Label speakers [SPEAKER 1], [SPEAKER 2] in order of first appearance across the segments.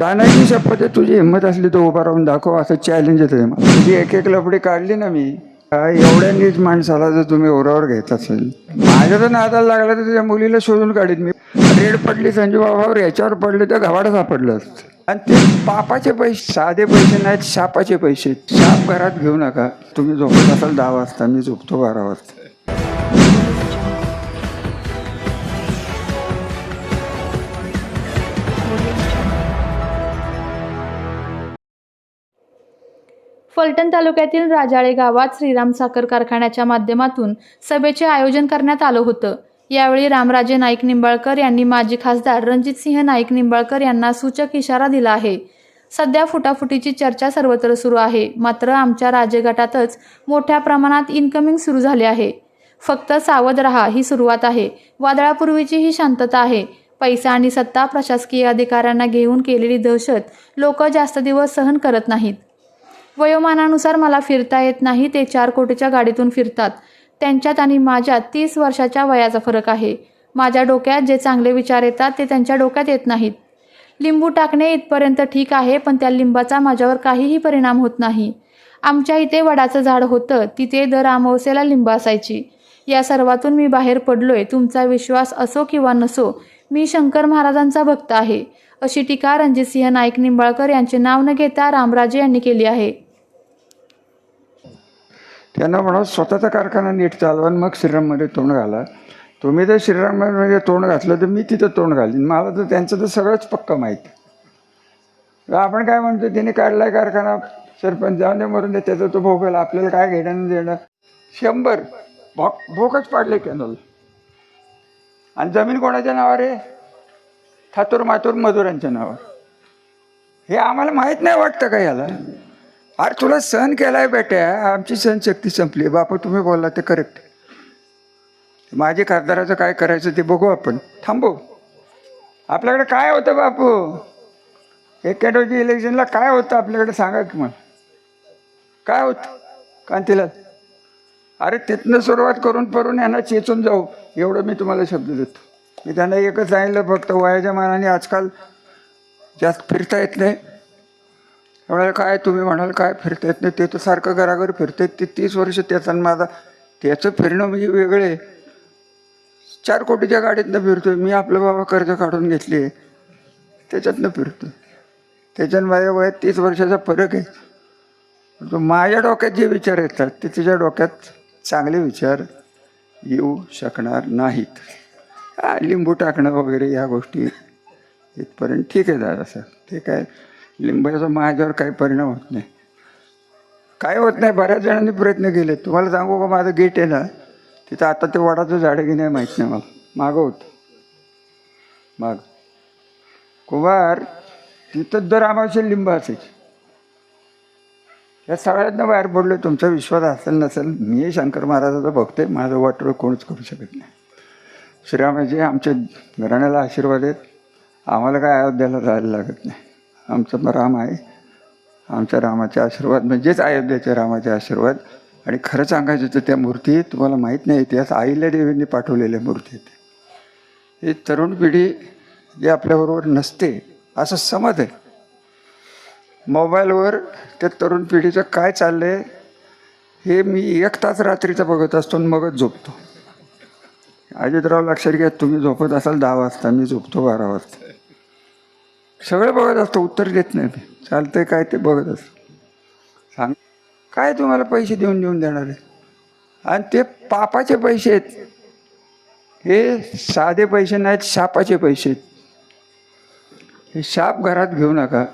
[SPEAKER 1] जाण्याची शपथ आहे तुझी हिंमत असली तर उभा राहून दाखव असं चॅलेंज येतं मला. तुझी एक एक लफडी काढली ना मी काय एवढ्या नीट माणसाला जर तुम्ही ओरावर घेत असेल. माझ्या तर नादाला लागला तर तुझ्या मुलीला शोधून काढीत मी. रेड पडली संजू बाबावर याच्यावर पडले तर घवाडं सापडलं आणि ते पापाचे पैसे साधे पैसे नाहीत शापाचे पैसे. शाप घरात घेऊ नका. तुम्ही झोपत असाल दहा वाजता मी झोपतो बारा वाजता.
[SPEAKER 2] फलटण तालुक्यातील राजाळे गावात श्रीराम साखर कारखान्याच्या माध्यमातून सभेचे आयोजन करण्यात आलं होतं. यावेळी रामराजे नाईक निंबाळकर यांनी माजी खासदार रणजितसिंह नाईक निंबाळकर यांना सूचक इशारा दिला आहे. सध्या फुटाफुटीची चर्चा सर्वत्र सुरू आहे. मात्र आमच्या राजे गटातच मोठ्या प्रमाणात इन्कमिंग सुरू झाले आहे. फक्त सावध रहा ही सुरुवात आहे. वादळापूर्वीची ही शांतता आहे. पैसा आणि सत्ता प्रशासकीय अधिकाऱ्यांना घेऊन केलेली दहशत लोक जास्त दिवस सहन करत नाहीत. वयोमानानुसार मला फिरता येत नाही ते चार कोटीच्या गाडीतून फिरतात. त्यांच्यात आणि माझ्यात तीस वर्षाच्या वयाचा फरक आहे. माझ्या डोक्यात जे चांगले विचार येतात ते त्यांच्या डोक्यात येत नाहीत. लिंबू टाकणे इथपर्यंत ठीक आहे पण त्या लिंबाचा माझ्यावर काहीही परिणाम होत नाही. आमच्या इथे वडाचं झाड होतं तिथे दर अमावस्येला लिंब असायची. या सर्वातून मी बाहेर पडलोय तुमचा विश्वास असो किंवा नसो मी शंकर महाराजांचा भक्त आहे. अशी टीका रणजितसिंह नाईक निंबाळकर यांचे नाव न घेता रामराजे यांनी केली आहे.
[SPEAKER 1] त्यांना म्हणा स्वतःचा कारखाना नीट चालवा आणि मग श्रीराममध्ये तोंड घाला. तुम्ही जर श्रीराममध्ये तोंड घातलं तर मी तिथं तोंड घालीन. मला तर त्यांचं तर सगळंच पक्क माहीत. आपण काय म्हणतो त्याने काढलाय कारखाना सरपंच जाऊन दे मरून दे त्याचा तो भोगायला आपल्याला काय घेणं देणं? शंभर. भोक भोकच पाडले कॅनल. आणि जमीन कोणाच्या नावावर आहे? थातूर मातूर मजुरांच्या नावावर. हे आम्हाला माहीत नाही वाटतं का याला? अरे तुला सहन केलाय बेट्या आमची सहनशक्ती संपली. बापू तुम्ही बोलला ते करेक्ट माझे खासदाराचं काय करायचं ते बघू आपण. थांबू. आपल्याकडे काय होतं बापू? एक्क्याण्णवच्या इलेक्शनला काय होतं आपल्याकडे सांगा की मग. काय होतं? कांतीला अरे तिथनं सुरुवात करून करून यांना चेचून जाऊ. एवढं मी तुम्हाला शब्द देतो. मी त्यांना एकच सांगितलं फक्त वयाच्या मानाने आजकाल जास्त फिरता येत नाही. त्यामुळे काय तुम्ही म्हणाल काय फिरता येत नाही ते तर सारखं घराघर फिरतायत ते तीस वर्ष त्याचा आणि माझा त्याचं फिरणं म्हणजे वेगळे चार कोटीच्या गाडीतनं फिरतोय मी आपलं बाबा कर्ज काढून घेतली त्याच्यातनं फिरतो त्याच्यानं माझ्या वयात तीस वर्षाचा फरक आहे. तो माझ्या डोक्यात जे विचार येतात ते तिच्या डोक्यात चांगले विचार येऊ शकणार नाहीत. लिंबू टाकणं वगैरे या गोष्टी इथपर्यंत ठीक आहे दादा सर ठीक आहे. लिंबाचा माझ्यावर काही परिणाम होत नाही. काय होत नाही बऱ्याच जणांनी प्रयत्न केले. तुम्हाला सांगू का माझं गेट आहे ना तिथं आता ते वडाचं झाडं की नाही माहीत नाही मला. मागं होतं. माग. कुमार तिथं दर आमावशे लिंब असायची. या सगळ्यांना बाहेर पडलो तुमचा विश्वास असेल नसेल मी शंकर महाराजाचा भक्त आहे माझं वाटोळ कोणच करू शकत नाही. श्रीरामाजी आमच्या घराण्याला आशीर्वाद आहेत. आम्हाला काय अयोध्याला जायला लागत नाही. आमचा राम आहे. आमच्या रामाचे आशीर्वाद म्हणजेच अयोध्येचे रामाचे आशीर्वाद. आणि खरं सांगायचं तर त्या मूर्ती तुम्हाला माहीत नाही इतिहास आईल्या देवींनी पाठवलेल्या मूर्ती आहेत ही तरुण पिढी जी आपल्याबरोबर नसते असं समज आहे. मोबाईलवर त्या तरुण पिढीचं काय चाललं आहे हे मी एक तास रात्रीचं बघत असतो आणि मगच झोपतो. अजितराव लक्षात घ्या तुम्ही झोपत असाल दहा वाजता मी झोपतो बारा वाजता. सगळं बघत असतो उत्तर देत नाही मी चालतंय काय ते बघत असतो. सांग काय तुम्हाला पैसे देऊन देऊन देणार आहे? आणि ते पापाचे पैसे आहेत. हे साधे पैसे नाहीत शापाचे पैसे आहेत. हे शाप घरात घेऊ नका.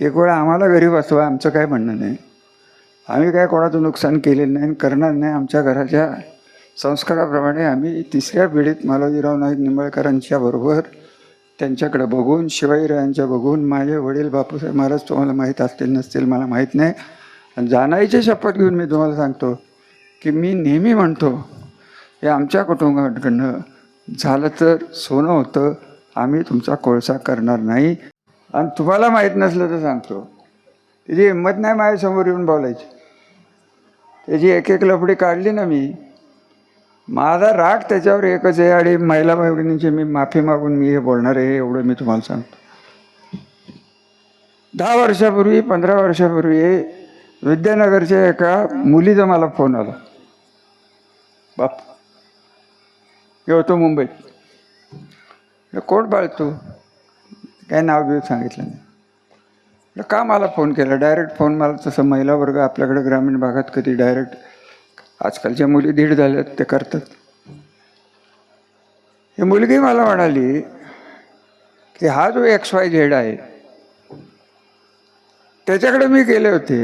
[SPEAKER 1] एक वेळा आम्हाला गरीब असवा आमचं काय म्हणणं नाही. आम्ही काय कोणाचं नुकसान केलेलं नाही आणि करणार नाही आमच्या घराच्या संस्काराप्रमाणे आम्ही तिसऱ्या पिढीत मालोजीराव नाईक निंबाळकरांच्या बरोबर त्यांच्याकडं बघून शिवाजीरायांच्या बघून माझे वडील बापूसाहेब महाराज तुम्हाला माहीत असतील नसतील मला माहीत नाही. आणि जाणायची शपथ घेऊन मी तुम्हाला सांगतो की मी नेहमी म्हणतो हे आमच्या कुटुंबाकडनं झालं तर सोनं होतं आम्ही तुमचा कोळसा करणार नाही. आणि तुम्हाला माहीत नसलं तर सांगतो. त्याची हिंमत नाही माझ्यासमोर येऊन बोलायची. त्याची एक एक लफडी काढली ना मी माझा राग त्याच्यावर एकच आहे आणि महिला भगिनींची मी माफी मागून मी हे बोलणार आहे एवढं मी तुम्हाला सांगतो. दहा वर्षापूर्वी पंधरा वर्षापूर्वी विद्यानगरच्या एका मुलीचा मला फोन आला. बाप. हे होतो मुंबईत कोण बाळ तू? काय नाव बिव सांगितलं नाही. का मला फोन केला? डायरेक्ट फोन मला तसं महिला वर्ग आपल्याकडे ग्रामीण भागात कधी डायरेक्ट आजकालच्या मुली दीड झाल्यात ते करतात. ही मुलगी मला म्हणाली की हा जो एक्स वाय झेड आहे त्याच्याकडे मी गेले होते.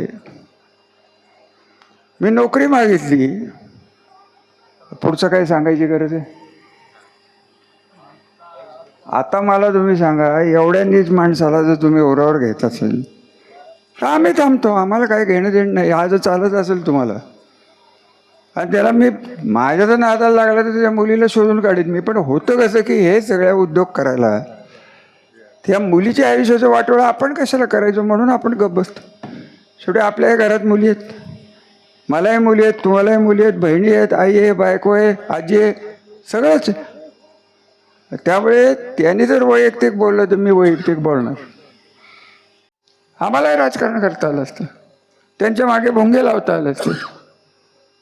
[SPEAKER 1] मी नोकरी मागितली. पुढचं काय सांगायची गरज आहे? आता मला तुम्ही सांगा एवढ्यांनीच माणसाला जर तुम्ही ओरावर घेत असेल तर आम्ही थांबतो. आम्हाला काय घेणं देणं नाही. हा जर चालत असेल तुम्हाला. आणि त्याला मी माझ्या जर नादाला लागला तर त्या मुलीला शोधून काढीन मी. पण होतं कसं की हे सगळ्या उद्योग करायला त्या मुलीच्या आयुष्याचं वाटोळा आपण कशाला करायचो म्हणून आपण गप बसतो. शेवटी आपल्याही घरात मुली आहेत. मलाही मुली आहेत तुम्हालाही मुली आहेत बहिणी आहेत आई आहे बायको आहे आजी आहे सगळंच त्यामुळे त्यांनी जर वैयक्तिक बोललं तर मी वैयक्तिक बोलणार. आम्हालाही राजकारण करता आलं असतं. त्यांच्या मागे भोंगे लावता आलं असतं.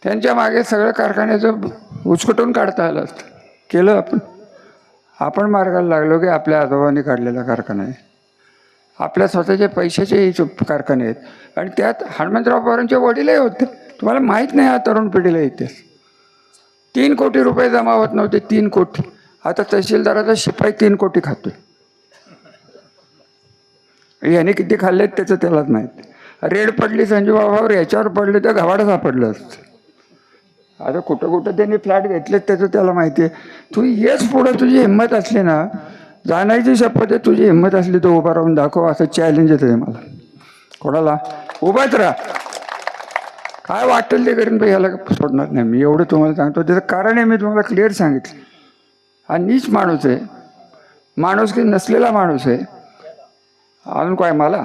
[SPEAKER 1] त्यांच्या मागे सगळं कारखान्याचं उचकटून काढता आलं असतं. केलं आपण. आपण मार्गाला लागलो की आपल्या आजोबांनी काढलेला कारखाना आहे. आपल्या स्वतःचे पैशाचेही कारखाने आहेत. आणि त्यात हनुमंतराव पवारांचे वडीलही होते. तुम्हाला माहीत नाही हा तरुण पिढीला इतिहास. तीन कोटी रुपये जमा होत नव्हते तीन कोटी. आता तहसीलदाराचा शिपाई तीन कोटी खातोय. याने किती खाल्लेत त्याचं त्यालाच माहीत. रेड पडली संजूबाबावर याच्यावर पडले तर घवाड सापडलं असतं. आता कुठं कुठं त्यांनी फ्लॅट घेतलेत त्याचं त्याला माहिती आहे. तू येच पुढं तुझी हिंमत असली ना जाण्याची शपथ आहे तुझी हिंमत असली तर उभा राहून दाखव असं चॅलेंज येतं मला. कोणाला? उभाच राहा. काय वाटेल ते करीन पण ह्याला सोडणार नाही. मी एवढं तुम्हाला सांगतो त्याचं कारण आहे मी तुम्हाला क्लिअर सांगितलं. हा नीच माणूस आहे. माणूस की नसलेला माणूस आहे. अजून काय मला?